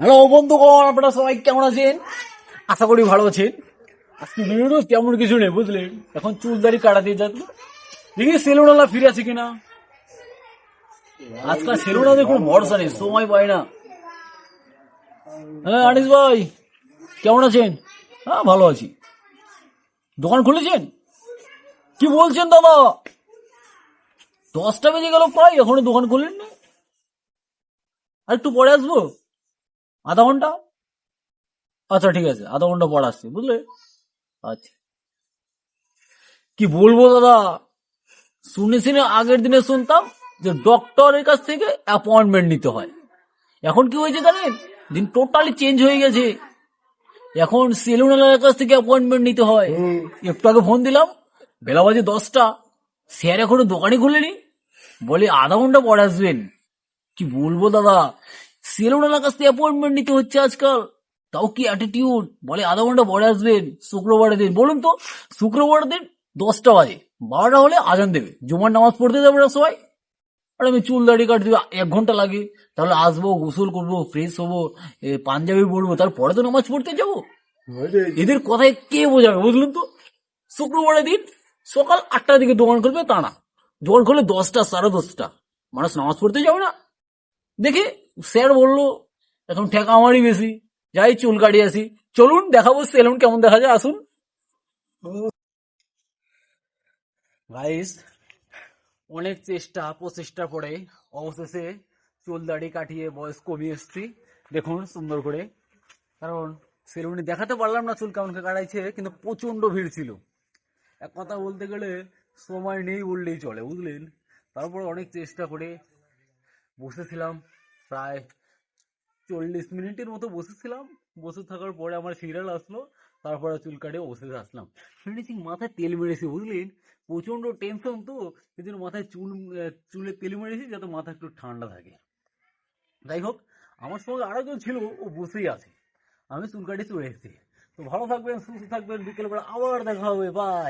Hello বন্ধুগণ, আপনারা সবাই কেমন আছেন? আশা করি ভালো আছেন। আজকে ভিডিও তেমন কিছু নেই, বুঝলেন? এখন চুল দাড়ি কাটা দিয়ে যাচ্ছে। দেখি সেলুনওয়ালা ফিরে আছে কিনা? আজকাল সেলুনওয়ালাদের কোনো ভরসা নেই, সময় পায় না। হ্যাঁ আনিস ভাই, কেমন আছেন? হ্যাঁ ভালো আছি। দোকান খুলেছেন? কি বলছেন দাদা? দশটা বেজে গেল প্রায় এখনও দোকান খুললেন না আর একটু পরে আসব? আধা ঘণ্টা? আচ্ছা ঠিক আছে আধা ঘণ্টা পর আসছি বুঝলে? আচ্ছা। কি বলব দাদা? শুনেছি না আগের দিনে শুনতাম যে ডক্টরের কাছ থেকে অ্যাপয়েন্টমেন্ট নিতে হয়। এখন কি হয়েছে জানেন? দিন টোটালি চেঞ্জ হয়ে গেছে। এখন সেলুনের কাছ থেকে অ্যাপয়েন্টমেন্ট নিতে হয়। একটু আগে ফোন দিলাম বেলা বাজে দশটা। স্যার এখনও দোকানই খুলেনি। বলে আধা ঘণ্টা পরে আসবেন। কি বলব দাদা? সেলুনের কাছ থেকে অ্যাপয়েন্টমেন্ট নিতে হচ্ছে আজকাল। তাও কি অ্যাটিটিউড বলে, আধা ঘণ্টা পরে আসবেন, শুক্রবারের দিন। বলুন তো শুক্রবার দিন দশটা বাজে। বারোটা হলে আজান দেবে। জুমার নামাজ পড়তে যাবে না সবাই? আর, আমি চুল দাড়ি কাটতে এক ঘণ্টা লাগে। তাহলে আসব, গোসল করব ফ্রেশ হব পাঞ্জাবি পরবো, তারপরে তো নামাজ পড়তে যাব? এদের কথায় কে বোঝাবে, বুঝলেন তো? শুক্রবারের দিন সকাল আটটার দিকে দোকান খুলবে, তা না। দোকান খুলে দশটা, সাড়ে দশটা। মানুষ নামাজ পড়তে যাবে না। দেখে স্যার বলল, এখন ঠেকা আমারই বেশি। যাই, চুল কাটিয়ে আসি। চলুন, দেখাবো সেলুন কেমন দেখা যায়, আসুন। অনেক চেষ্টা, প্রচেষ্টা পরে অবশেষে চুল দাড়ি কাটিয়ে বয়স কমিয়ে এসছি। দেখুন, সুন্দর করে। কারণ সেলুনে দেখাতে পারলাম না চুল কেমন করে কাটাইছে, কিন্তু প্রচণ্ড ভিড় ছিল। এক কথা বলতে গেলে, সময় নেই বললেই চলে, বুঝলেন? তারপর অনেক চেষ্টা করে বসেছিলাম। প্রায় চল্লিশ মিনিটের মতো বসেছিলাম। বসে থাকার পরে আমার সিরিয়াল আসলো, তারপরে চুল কাটিয়ে বসে আসলাম। শুনেছি মাথায় তেল মেরেছি, বুঝলেন? প্রচণ্ড টেনশন তো, এই জন্য মাথায় চুল চুলে তেল মেরেছি যাতে মাথা একটু ঠান্ডা থাকে। যাই হোক, আমার সঙ্গে আরেকজন ছিল, ও বসেই আছে। আমি চুল কাটিয়ে চলে এসেছি। তো ভালো থাকবেন, সুস্থ থাকবেন, বিকেলবেলা আবার দেখা হবে বাই